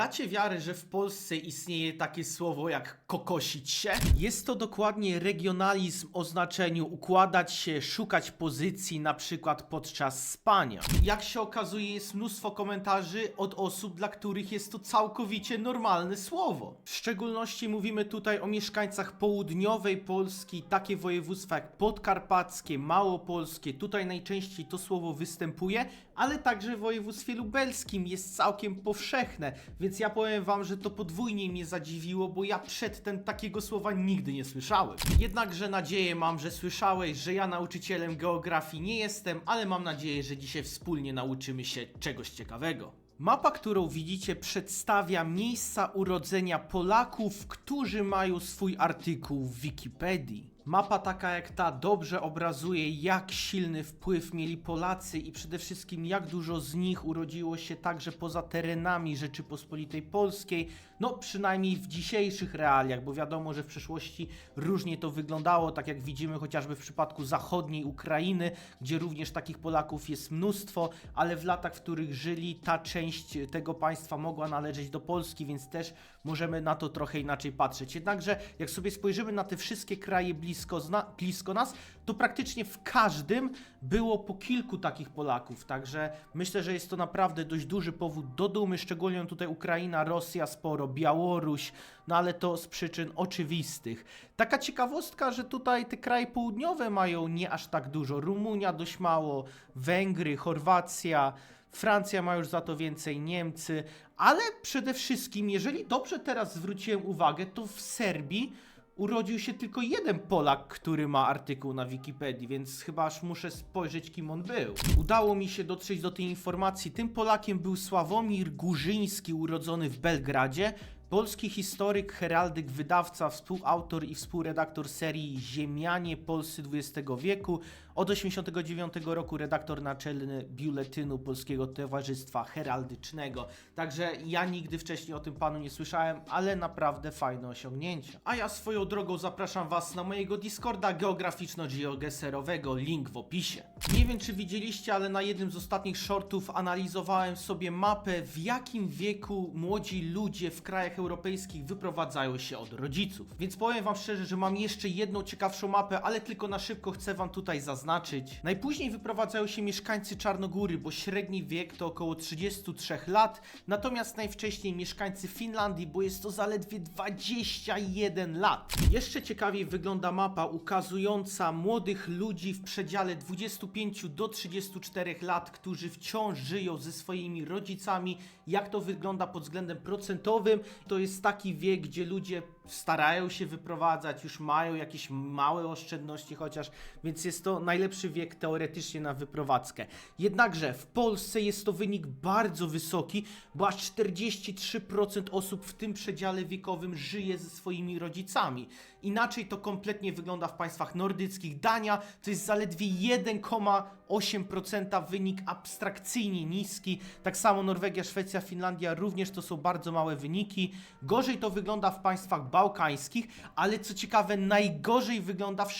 Dacie wiarę, że w Polsce istnieje takie słowo jak kokosić się? Jest to dokładnie regionalizm o znaczeniu układać się, szukać pozycji, na przykład podczas spania. Jak się okazuje, jest mnóstwo komentarzy od osób, dla których jest to całkowicie normalne słowo. W szczególności mówimy tutaj o mieszkańcach południowej Polski, takie województwa jak podkarpackie, małopolskie. Tutaj najczęściej to słowo występuje, ale także w województwie lubelskim jest całkiem powszechne, więc ja powiem wam, że to podwójnie mnie zadziwiło, bo ja przedtem takiego słowa nigdy nie słyszałem. Jednakże nadzieję mam, że słyszałeś, że ja nauczycielem geografii nie jestem, ale mam nadzieję, że dzisiaj wspólnie nauczymy się czegoś ciekawego. Mapa, którą widzicie, przedstawia miejsca urodzenia Polaków, którzy mają swój artykuł w Wikipedii. Mapa taka jak ta dobrze obrazuje, jak silny wpływ mieli Polacy i przede wszystkim jak dużo z nich urodziło się także poza terenami Rzeczypospolitej Polskiej, no przynajmniej w dzisiejszych realiach, bo wiadomo, że w przeszłości różnie to wyglądało, tak jak widzimy chociażby w przypadku zachodniej Ukrainy, gdzie również takich Polaków jest mnóstwo, ale w latach, w których żyli, ta część tego państwa mogła należeć do Polski, więc też możemy na to trochę inaczej patrzeć. Jednakże, jak sobie spojrzymy na te wszystkie kraje blisko, zna, blisko nas, to praktycznie w każdym było po kilku takich Polaków. Także myślę, że jest to naprawdę dość duży powód do dumy, szczególnie tutaj Ukraina, Rosja sporo, Białoruś, no ale to z przyczyn oczywistych. Taka ciekawostka, że tutaj te kraje południowe mają nie aż tak dużo. Rumunia dość mało, Węgry, Chorwacja. Francja ma już za to więcej, Niemcy, ale przede wszystkim, jeżeli dobrze teraz zwróciłem uwagę, to w Serbii urodził się tylko jeden Polak, który ma artykuł na Wikipedii, więc chyba aż muszę spojrzeć, kim on był. Udało mi się dotrzeć do tej informacji. Tym Polakiem był Sławomir Górzyński, urodzony w Belgradzie. Polski historyk, heraldyk, wydawca, współautor i współredaktor serii Ziemianie Polscy XX wieku. Od 1989 roku redaktor naczelny Biuletynu Polskiego Towarzystwa Heraldycznego. Także ja nigdy wcześniej o tym panu nie słyszałem, ale naprawdę fajne osiągnięcia. A ja swoją drogą zapraszam was na mojego Discorda geograficzno-geogeserowego, link w opisie. Nie wiem czy widzieliście, ale na jednym z ostatnich shortów analizowałem sobie mapę w jakim wieku młodzi ludzie w krajach europejskich wyprowadzają się od rodziców. Więc powiem wam szczerze, że mam jeszcze jedną ciekawszą mapę, ale tylko na szybko chcę wam tutaj zaznaczyć. Najpóźniej wyprowadzają się mieszkańcy Czarnogóry, bo średni wiek to około 33 lat, natomiast najwcześniej mieszkańcy Finlandii, bo jest to zaledwie 21 lat. Jeszcze ciekawiej wygląda mapa ukazująca młodych ludzi w przedziale 25 do 34 lat, którzy wciąż żyją ze swoimi rodzicami. Jak to wygląda pod względem procentowym? To jest taki wiek, gdzie ludzie starają się wyprowadzać, już mają jakieś małe oszczędności chociaż, więc jest to najlepszy wiek teoretycznie na wyprowadzkę. Jednakże w Polsce jest to wynik bardzo wysoki, bo aż 43% osób w tym przedziale wiekowym żyje ze swoimi rodzicami. Inaczej to kompletnie wygląda w państwach nordyckich. Dania to jest zaledwie 1,8% wynik abstrakcyjnie niski. Tak samo Norwegia, Szwecja, Finlandia również to są bardzo małe wyniki. Gorzej to wygląda w państwach bałkańskich, ale co ciekawe, najgorzej wygląda w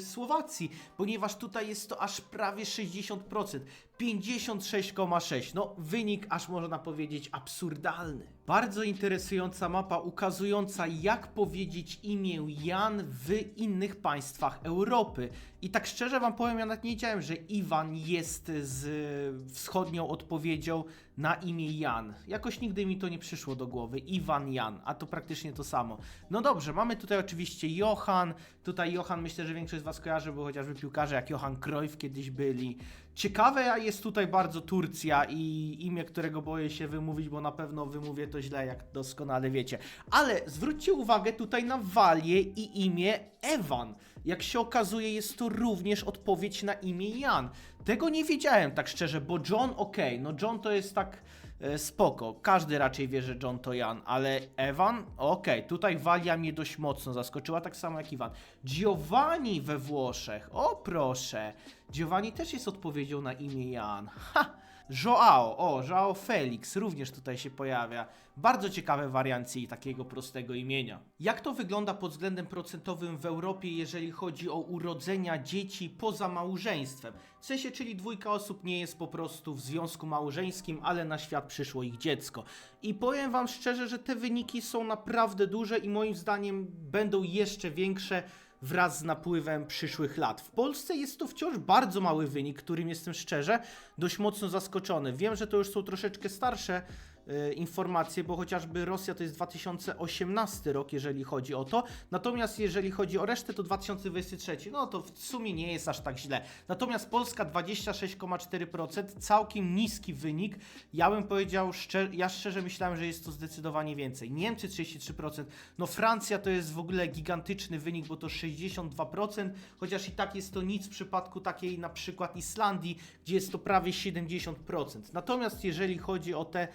Słowacji, ponieważ tutaj jest to aż prawie 60%. 56,6. No, wynik aż można powiedzieć absurdalny. Bardzo interesująca mapa ukazująca, jak powiedzieć imię Jan w innych państwach Europy. I tak szczerze wam powiem, ja nawet nie wiedziałem, że Iwan jest z wschodnią odpowiedzią na imię Jan. Jakoś nigdy mi to nie przyszło do głowy. Iwan Jan, a to praktycznie to samo. No dobrze, mamy tutaj oczywiście Johan. Tutaj Johan myślę, że większość z was kojarzy, bo chociażby piłkarze jak Johan Cruyff kiedyś byli. Ciekawe jest tutaj bardzo Turcja i imię, którego boję się wymówić, bo na pewno wymówię to źle, jak doskonale wiecie. Ale zwróćcie uwagę tutaj na walię i imię Ewan. Jak się okazuje, jest to również odpowiedź na imię Jan. Tego nie wiedziałem tak szczerze, bo John okej, no John to jest tak spoko. Każdy raczej wie, że John to Jan, ale Ewan? Okej, tutaj Walia mnie dość mocno zaskoczyła, tak samo jak Iwan. Giovanni we Włoszech, o proszę. Giovanni też jest odpowiedzią na imię Jan. Ha! Joao, o, Joao Felix również tutaj się pojawia. Bardzo ciekawe wariancje takiego prostego imienia. Jak to wygląda pod względem procentowym w Europie, jeżeli chodzi o urodzenia dzieci poza małżeństwem? W sensie, czyli dwójka osób nie jest po prostu w związku małżeńskim, ale na świat przyszło ich dziecko. I powiem wam szczerze, że te wyniki są naprawdę duże i moim zdaniem będą jeszcze większe wraz z napływem przyszłych lat. W Polsce jest to wciąż bardzo mały wynik, którym jestem szczerze dość mocno zaskoczony. Wiem, że to już są troszeczkę starsze informacje, bo chociażby Rosja to jest 2018 rok, jeżeli chodzi o to. Natomiast jeżeli chodzi o resztę, to 2023. No to w sumie nie jest aż tak źle. Natomiast Polska 26,4%, całkiem niski wynik. Ja bym powiedział, szczer ja szczerze myślałem, że jest to zdecydowanie więcej. Niemcy 33%, no Francja to jest w ogóle gigantyczny wynik, bo to 62%, chociaż i tak jest to nic w przypadku takiej na przykład Islandii, gdzie jest to prawie 70%. Natomiast jeżeli chodzi o te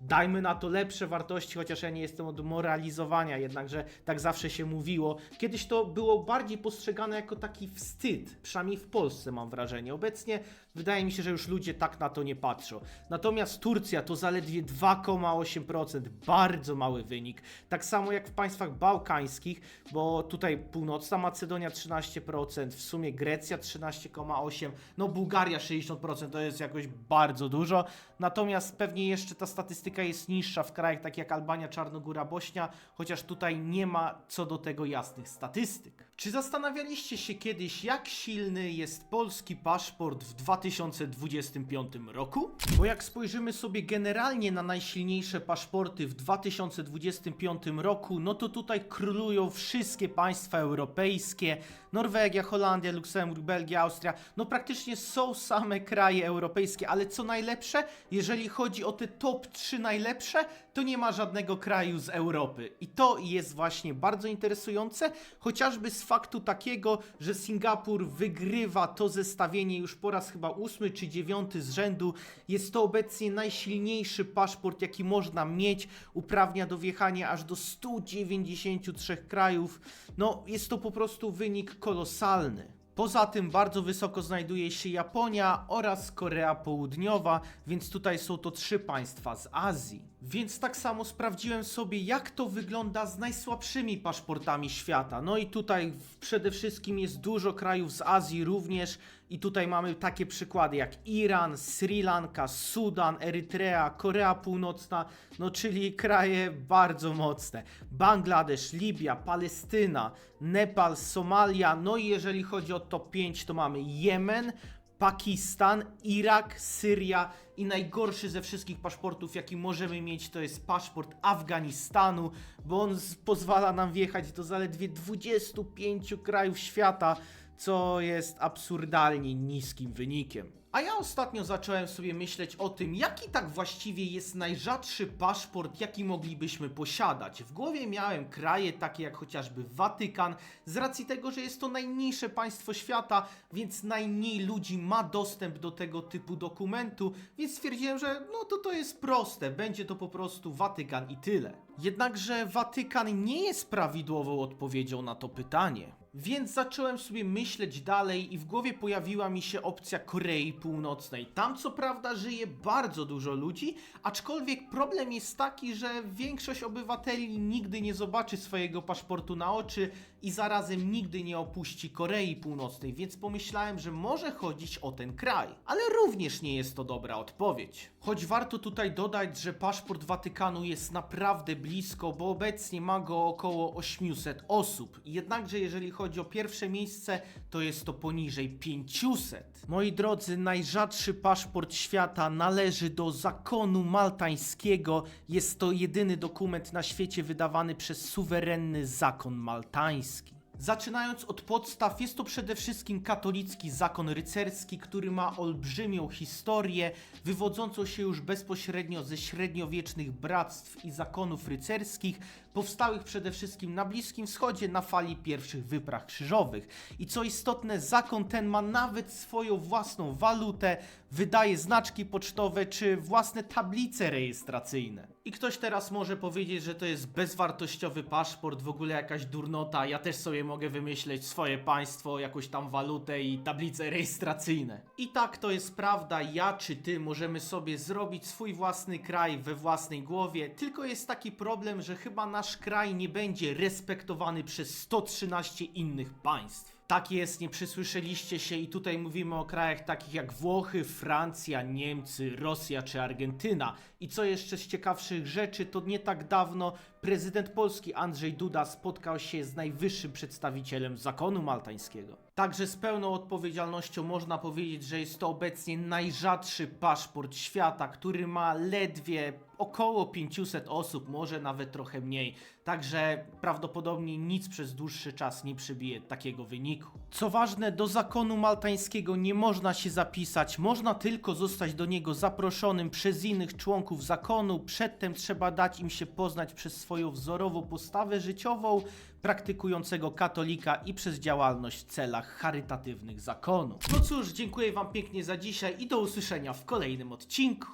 dajmy na to lepsze wartości, chociaż ja nie jestem od moralizowania, jednakże tak zawsze się mówiło. Kiedyś to było bardziej postrzegane jako taki wstyd, przynajmniej w Polsce mam wrażenie. Obecnie wydaje mi się, że już ludzie tak na to nie patrzą. Natomiast Turcja to zaledwie 2,8%, bardzo mały wynik. Tak samo jak w państwach bałkańskich, bo tutaj północna Macedonia 13%, w sumie Grecja 13,8%, no Bułgaria 60% to jest jakoś bardzo dużo. Natomiast pewnie jeszcze ta statystyka jest niższa w krajach takich jak Albania, Czarnogóra, Bośnia, chociaż tutaj nie ma co do tego jasnych statystyk. Czy zastanawialiście się kiedyś, jak silny jest polski paszport w 2025 roku? Bo jak spojrzymy sobie generalnie na najsilniejsze paszporty w 2025 roku, no to tutaj królują wszystkie państwa europejskie, Norwegia, Holandia, Luksemburg, Belgia, Austria, no praktycznie są same kraje europejskie, ale co najlepsze, jeżeli chodzi o te top 3 najlepsze, to nie ma żadnego kraju z Europy. I to jest właśnie bardzo interesujące, chociażby z faktu takiego, że Singapur wygrywa to zestawienie już po raz chyba ósmy czy dziewiąty z rzędu. Jest to obecnie najsilniejszy paszport, jaki można mieć. Uprawnia do wjechania aż do 193 krajów. No, jest to po prostu wynik kolosalny. Poza tym bardzo wysoko znajduje się Japonia oraz Korea Południowa, więc tutaj są to trzy państwa z Azji. Więc tak samo sprawdziłem sobie, jak to wygląda z najsłabszymi paszportami świata. No i tutaj przede wszystkim jest dużo krajów z Azji również. I tutaj mamy takie przykłady jak Iran, Sri Lanka, Sudan, Erytrea, Korea Północna, no czyli kraje bardzo mocne. Bangladesz, Libia, Palestyna, Nepal, Somalia, no i jeżeli chodzi o top 5, to mamy Jemen, Pakistan, Irak, Syria i najgorszy ze wszystkich paszportów, jaki możemy mieć, to jest paszport Afganistanu, bo on pozwala nam wjechać do zaledwie 25 krajów świata, co jest absurdalnie niskim wynikiem. A ja ostatnio zacząłem sobie myśleć o tym, jaki tak właściwie jest najrzadszy paszport, jaki moglibyśmy posiadać. W głowie miałem kraje takie jak chociażby Watykan, z racji tego, że jest to najmniejsze państwo świata, więc najmniej ludzi ma dostęp do tego typu dokumentu, więc stwierdziłem, że no to to jest proste, będzie to po prostu Watykan i tyle. Jednakże Watykan nie jest prawidłową odpowiedzią na to pytanie. Więc zacząłem sobie myśleć dalej i w głowie pojawiła mi się opcja Korei Północnej. Tam co prawda żyje bardzo dużo ludzi, aczkolwiek problem jest taki, że większość obywateli nigdy nie zobaczy swojego paszportu na oczy i zarazem nigdy nie opuści Korei Północnej, więc pomyślałem, że może chodzić o ten kraj. Ale również nie jest to dobra odpowiedź. Choć warto tutaj dodać, że paszport Watykanu jest naprawdę blisko, bo obecnie ma go około 800 osób. Jednakże jeżeli chodzi o pierwsze miejsce, to jest to poniżej 500. Moi drodzy, najrzadszy paszport świata należy do zakonu maltańskiego. Jest to jedyny dokument na świecie wydawany przez suwerenny zakon maltański. Zaczynając od podstaw, jest to przede wszystkim katolicki zakon rycerski, który ma olbrzymią historię, wywodzącą się już bezpośrednio ze średniowiecznych bractw i zakonów rycerskich, powstałych przede wszystkim na Bliskim Wschodzie na fali pierwszych wypraw krzyżowych. I co istotne, zakon ten ma nawet swoją własną walutę, wydaje znaczki pocztowe czy własne tablice rejestracyjne. I ktoś teraz może powiedzieć, że to jest bezwartościowy paszport, w ogóle jakaś durnota. Ja też sobie mogę wymyśleć swoje państwo, jakąś tam walutę i tablice rejestracyjne. I tak to jest prawda, ja czy ty możemy sobie zrobić swój własny kraj we własnej głowie, tylko jest taki problem, że chyba nasz kraj nie będzie respektowany przez 113 innych państw. Tak jest, nie przysłyszeliście się i tutaj mówimy o krajach takich jak Włochy, Francja, Niemcy, Rosja czy Argentyna. I co jeszcze z ciekawszych rzeczy, to nie tak dawno prezydent Polski Andrzej Duda spotkał się z najwyższym przedstawicielem zakonu maltańskiego. Także z pełną odpowiedzialnością można powiedzieć, że jest to obecnie najrzadszy paszport świata, który ma ledwie około 500 osób, może nawet trochę mniej. Także prawdopodobnie nic przez dłuższy czas nie przybije takiego wyniku. Co ważne, do zakonu maltańskiego nie można się zapisać, można tylko zostać do niego zaproszonym przez innych członków zakonu. Przedtem trzeba dać im się poznać przez swoją wzorową postawę życiową praktykującego katolika i przez działalność w celach charytatywnych zakonu. No cóż, dziękuję Wam pięknie za dzisiaj i do usłyszenia w kolejnym odcinku.